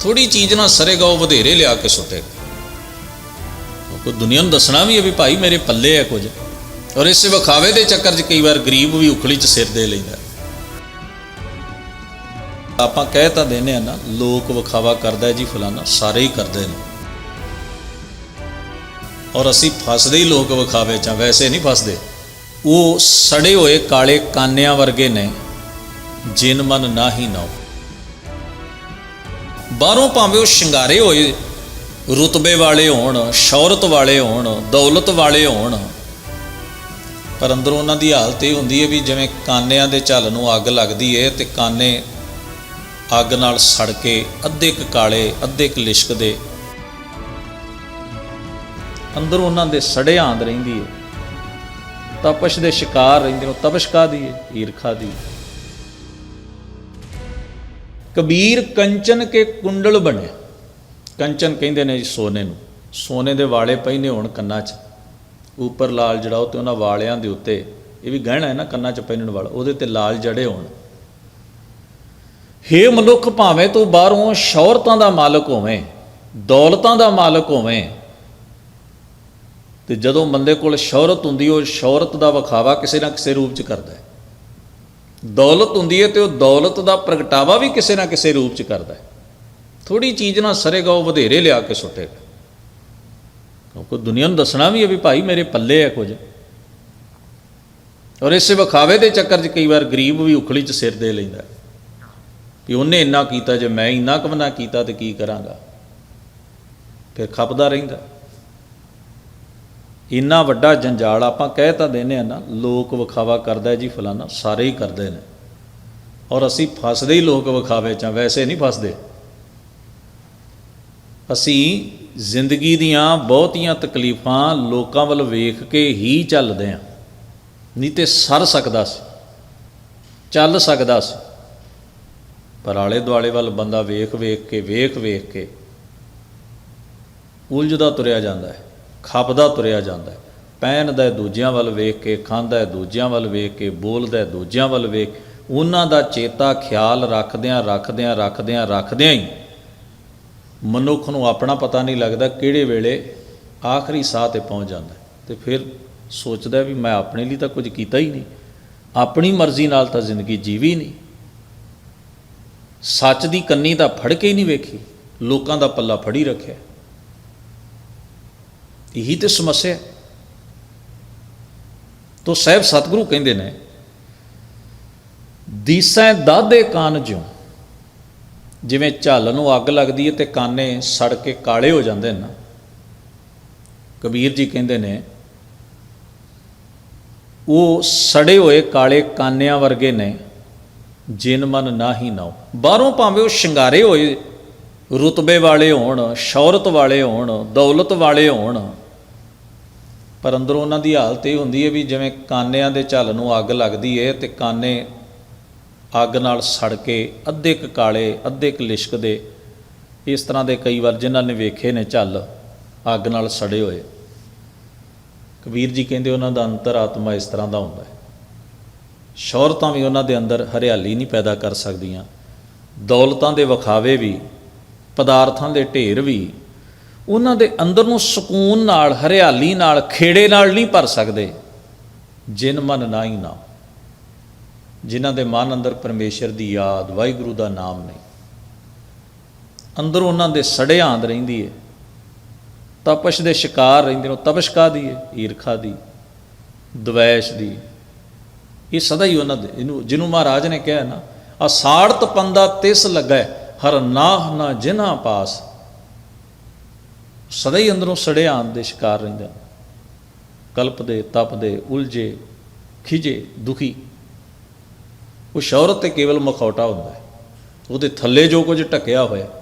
ਥੋੜੀ ਚੀਜ਼ ਨਾਲ ਸਰੇਗਾ ਉਹ ਵਧੇਰੇ ਲਿਆ ਕੇ ਸੁੱਟੇਗਾ ਕੋ ਦੁਨੀਆ ਨੂੰ ਦੱਸਣਾ ਵੀ ਹੈ ਵੀ ਭਾਈ ਮੇਰੇ ਪੱਲੇ ਹੈ ਕੁਝ। ਔਰ ਇਸੇ ਵਿਖਾਵੇ ਦੇ ਚੱਕਰ 'ਚ ਕਈ ਵਾਰ ਗਰੀਬ ਵੀ ਉਖਲੀ 'ਚ ਸਿਰ ਦੇ ਲੈਂਦਾ। ਆਪਾਂ ਕਹਿ ਤਾਂ ਦਿੰਦੇ ਆ ਨਾ ਲੋਕ ਵਿਖਾਵਾ ਕਰਦਾ ਜੀ ਫਲਾਣਾ ਸਾਰੇ ਹੀ ਕਰਦੇ ਨੇ। ਔਰ ਅਸੀਂ ਫਸਦੇ ਹੀ ਲੋਕ ਵਿਖਾਵੇ 'ਚ ਆ, ਵੈਸੇ ਨਹੀਂ ਫਸਦੇ। ਉਹ ਸੜੇ ਹੋਏ ਕਾਲੇ ਕਾਨਿਆਂ ਵਰਗੇ ਨੇ ਜਿਨ ਮਨ ਨਾਹੀ ਨਾਉ ਬਾਹਰੋਂ ਭਾਵੇਂ ਉਹ ਸ਼ਿੰਗਾਰੇ ਹੋਏ, ਰੁਤਬੇ ਵਾਲੇ ਹੋਣ, ਸ਼ੌਹਰਤ ਵਾਲੇ ਹੋਣ, ਦੌਲਤ ਵਾਲੇ ਹੋਣ। ਪਰ ਅੰਦਰੋਂ ਉਹਨਾਂ ਦੀ ਹਾਲਤ ਇਹ ਹੁੰਦੀ ਹੈ ਵੀ ਜਿਵੇਂ ਕਾਨਿਆਂ ਦੇ ਝੱਲ ਨੂੰ ਅੱਗ ਲੱਗਦੀ ਹੈ ਤੇ ਕਾਨੇ ਅੱਗ ਨਾਲ ਸੜ ਕੇ ਅੱਧੇ ਕੁ ਕਾਲੇ, ਅੱਧੇ ਕੁ ਲਿਸ਼ਕਦੇ। ਅੰਦਰੋਂ ਉਹਨਾਂ ਦੇ ਸੜੇ ਆਂਦ ਰਹਿੰਦੀ ਹੈ ਤਪਸ਼ ਦੇ ਸ਼ਿਕਾਰ ਰਹਿੰਦੇ ਨੇ ਤਪਸ਼ ਕਾਦੀ ਹੈ ਈਰਖਾ ਦੀ ਕਬੀਰ ਕੰਚਨ ਕੇ ਕੁੰਡਲ ਬਣੇ। ਕੰਚਨ ਕਹਿੰਦੇ ਨੇ ਜੀ ਸੋਨੇ ਨੂੰ। ਸੋਨੇ ਦੇ ਵਾਲੇ ਪਹਿਨੇ ਹੋਣ ਕੰਨਾਂ 'ਚ। ਉੱਪਰ ਲਾਲ ਜੜਾਓ ਤੇ ਉਹਨਾਂ ਵਾਲਿਆਂ ਦੇ ਉੱਤੇ। ਇਹ ਵੀ ਗਹਿਣਾ ਹੈ ਨਾ ਕੰਨਾਂ 'ਚ ਪਹਿਨਣ ਵਾਲਾ। ਉਹਦੇ ਤੇ ਲਾਲ ਜੜੇ ਹੋਣ। ਹੇ ਮਨੁੱਖ ਭਾਵੇਂ ਤੂੰ ਬਾਹਰੋਂ ਸ਼ੌਹਰਤਾਂ ਦਾ ਮਾਲਕ ਹੋਵੇਂ, ਦੌਲਤਾਂ ਦਾ ਮਾਲਕ ਹੋਵੇਂ, ਤੇ ਜਦੋਂ ਬੰਦੇ ਕੋਲ ਸ਼ੌਹਰਤ ਹੁੰਦੀ, ਉਹ ਸ਼ੌਹਰਤ ਦਾ ਵਿਖਾਵਾ ਕਿਸੇ ਨਾ ਕਿਸੇ ਰੂਪ 'ਚ ਕਰਦਾ ਹੈ। ਦੌਲਤ ਹੁੰਦੀ ਹੈ ਤੇ ਉਹ ਦੌਲਤ ਦਾ ਪ੍ਰਗਟਾਵਾ ਵੀ ਕਿਸੇ ਨਾ ਕਿਸੇ ਰੂਪ 'ਚ ਕਰਦਾ ਹੈ। ਥੋੜੀ ਚੀਜ਼ ਨਾ ਸਰੇਗਾ ਉਹ ਵਧੇਰੇ ਲਿਆ ਕੇ ਸੁੱਟੇਗਾ ਕਿਉਂਕਿ ਦੁਨੀਆ ਨੂੰ ਦੱਸਣਾ ਵੀ ਹੈ ਵੀ ਭਾਈ ਮੇਰੇ ਪੱਲੇ ਹੈ ਕੁਝ। ਔਰ ਇਸੇ ਵਿਖਾਵੇ ਦੇ ਚੱਕਰ 'ਚ ਕਈ ਵਾਰ ਗਰੀਬ ਵੀ ਉਖਲੀ 'ਚ ਸਿਰ ਦੇ ਲੈਂਦਾ ਵੀ ਉਹਨੇ ਇੰਨਾ ਕੀਤਾ, ਜੇ ਮੈਂ ਇੰਨਾ ਕੁ ਵੀ ਕੀਤਾ ਤੇ ਕੀ ਕਰਾਂਗਾ? ਫਿਰ ਖਪਦਾ ਰਹਿੰਦਾ। ਇੰਨਾ ਵੱਡਾ ਜੰਜਾਲ ਆਪਾਂ ਕਹਿ ਤਾਂ ਦਿੰਦੇ ਆ ਨਾ ਲੋਕ ਵਿਖਾਵਾ ਕਰਦਾ ਜੀ ਫਲਾਣਾ ਸਾਰੇ ਹੀ ਕਰਦੇ ਨੇ। ਔਰ ਅਸੀਂ ਫਸਦੇ ਹੀ ਲੋਕ ਵਿਖਾਵੇ ਚ ਆ, ਵੈਸੇ ਨਹੀਂ ਫਸਦੇ। ਅਸੀਂ ਜ਼ਿੰਦਗੀ ਦੀਆਂ ਬਹੁਤੀਆਂ ਤਕਲੀਫਾਂ ਲੋਕਾਂ ਵੱਲ ਵੇਖ ਕੇ ਹੀ ਚੱਲਦੇ ਆ ਨਹੀਂ ਤੇ ਸਰ ਸਕਦਾ ਸੀ ਚੱਲ ਸਕਦਾ ਸੀ। ਪਰ ਆਲੇ ਦੁਆਲੇ ਵੱਲ ਬੰਦਾ ਵੇਖ ਵੇਖ ਕੇ ਵੇਖ ਵੇਖ ਕੇ ਉਲਝਦਾ ਤੁਰਿਆ ਜਾਂਦਾ ਹੈ। ਖਪਦਾ ਤੁਰਿਆ ਜਾਂਦਾ ਹੈ। ਪਹਿਨਦਾ ਹੈ ਦੂਜਿਆਂ ਵੱਲ ਵੇਖ ਕੇ, ਖਾਂਦਾ ਹੈ ਦੂਜਿਆਂ ਵੱਲ ਵੇਖ ਕੇ, ਬੋਲਦਾ ਹੈ ਦੂਜਿਆਂ ਵੱਲ ਵੇਖ ਉਹਨਾਂ ਦਾ ਚੇਤਾ ਖਿਆਲ ਰੱਖਦਿਆਂ ਰੱਖਦਿਆਂ ਰੱਖਦਿਆਂ ਰੱਖਦਿਆਂ ਹੀ ਮਨੁੱਖ ਨੂੰ ਆਪਣਾ ਪਤਾ ਨਹੀਂ ਲੱਗਦਾ ਕਿਹੜੇ ਵੇਲੇ ਆਖਰੀ ਸਾਹ ਤੇ ਪਹੁੰਚ ਜਾਂਦਾ ਹੈ। ਤੇ ਫਿਰ ਸੋਚਦਾ ਵੀ ਮੈਂ ਆਪਣੇ ਲਈ ਤਾਂ ਕੁਝ ਕੀਤਾ ਹੀ ਨਹੀਂ। ਆਪਣੀ ਮਰਜ਼ੀ ਨਾਲ ਤਾਂ ਜ਼ਿੰਦਗੀ ਜੀਵੀ ਨਹੀਂ। ਸੱਚ ਦੀ ਕੰਨੀ ਤਾਂ ਫੜ ਕੇ ਹੀ ਨਹੀਂ ਵੇਖੀ। ਲੋਕਾਂ ਦਾ ਪੱਲਾ ਫੜੀ ਰੱਖਿਆ। ਇਹੀ ਤੇ ਸਮੱਸਿਆ ਹੈ। ਤੋ ਸਹਿਬ ਸਤਿਗੁਰੂ ਕਹਿੰਦੇ ਨੇ, ਦੀਸੈ ਦਾਦੇ ਕਾਨ ਜਿਉ। ਜਿਵੇਂ ਝੱਲ ਨੂੰ ਅੱਗ ਲੱਗਦੀ ਹੈ ਤੇ ਕਾਨੇ ਸੜ ਕੇ ਕਾਲੇ ਹੋ ਜਾਂਦੇ ਨੇ ਕਬੀਰ ਜੀ ਕਹਿੰਦੇ ਨੇ, ਉਹ ਸੜੇ ਹੋਏ ਕਾਲੇ ਕਾਨਿਆਂ ਵਰਗੇ ਨੇ, ਜਿਨ ਮਨ ਨਾਹੀ ਨਾਉ। ਬਾਹਰੋਂ ਭਾਵੇਂ ਉਹ ਸ਼ਿੰਗਾਰੇ ਹੋਏ ਰੁਤਬੇ ਵਾਲੇ ਹੋਣ, ਸ਼ੌਹਰਤ ਵਾਲੇ ਹੋਣ, ਦੌਲਤ ਵਾਲੇ ਹੋਣ ਪਰ ਅੰਦਰੋਂ ਉਹਨਾਂ ਦੀ ਹਾਲਤ ਇਹ ਹੁੰਦੀ ਹੈ ਵੀ ਜਿਵੇਂ ਕਾਨਿਆਂ ਦੇ ਝੱਲ ਨੂੰ ਅੱਗ ਲੱਗਦੀ ਹੈ ਤੇ ਕਾਨੇ ਅੱਗ ਨਾਲ ਸੜ ਕੇ ਅੱਧੇ ਕੁ ਕਾਲੇ, ਅੱਧੇ ਕੁ ਲਿਸ਼ਕਦੇ, ਇਸ ਤਰ੍ਹਾਂ ਦੇ ਕਈ ਵਾਰ ਜਿਨ੍ਹਾਂ ਨੇ ਵੇਖੇ ਨੇ ਝੱਲ ਅੱਗ ਨਾਲ ਸੜੇ ਹੋਏ। ਕਬੀਰ ਜੀ ਕਹਿੰਦੇ ਉਹਨਾਂ ਦਾ ਅੰਤਰ ਆਤਮਾ ਇਸ ਤਰ੍ਹਾਂ ਦਾ ਹੁੰਦਾ ਹੈ। ਸ਼ੌਹਰਤਾਂ ਵੀ ਉਹਨਾਂ ਦੇ ਅੰਦਰ ਹਰਿਆਲੀ ਨਹੀਂ ਪੈਦਾ ਕਰ ਸਕਦੀਆਂ। ਦੌਲਤਾਂ ਦੇ ਵਿਖਾਵੇ ਵੀ, ਪਦਾਰਥਾਂ ਦੇ ਢੇਰ ਵੀ ਉਹਨਾਂ ਦੇ ਅੰਦਰ ਨੂੰ ਸਕੂਨ ਨਾਲ, ਹਰਿਆਲੀ ਨਾਲ, ਖੇੜੇ ਨਾਲ ਨਹੀਂ ਭਰ ਸਕਦੇ। ਜਿਨ ਮਨ ਨਾਹੀ ਨਾ ਜਿਨ੍ਹਾਂ ਦੇ ਮਨ ਅੰਦਰ ਪਰਮੇਸ਼ਰ ਦੀ ਯਾਦ, ਵਾਹਿਗੁਰੂ ਦਾ ਨਾਮ ਨਹੀਂ। ਅੰਦਰ ਉਹਨਾਂ ਦੇ ਸੜੇ ਆਂਦ ਰਹਿੰਦੀ ਹੈ ਤਪਸ਼ ਦੇ ਸ਼ਿਕਾਰ ਰਹਿੰਦੇ ਨੇ, ਉਹ ਤਪਸ਼ ਕਾਦੀ ਹੈ ਈਰਖਾ ਦੀ, ਦਵੈਸ਼ ਦੀ। ਇਹ ਸਦਾ ਹੀ ਉਹਨਾਂ ਦੇ, ਇਹਨੂੰ, ਜਿਹਨੂੰ ਮਹਾਰਾਜ ਨੇ ਕਿਹਾ ਨਾ ਆ ਪੰਦਾ ਤਿਸ ਲੱਗੈ, ਹਰ ਨਾਹ ਨਾ ਜਿਨ੍ਹਾਂ ਪਾਸ। ਸਦਾ ਹੀ ਅੰਦਰੋਂ ਸੜੇ ਆਂਦ ਦੇ ਸ਼ਿਕਾਰ ਰਹਿੰਦੇ ਹਨ। ਕਲਪਦੇ ਤਪਦੇ ਉਲਝੇ ਖਿਜੇ ਦੁਖੀ। ਉਹ ਸ਼ੌਹਰਤ ਤੇ ਕੇਵਲ ਮਖੌਟਾ ਹੁੰਦਾ ਹੈ। ਉਹਦੇ ਥੱਲੇ ਜੋ ਕੁਝ ਢੱਕਿਆ ਹੋਇਆ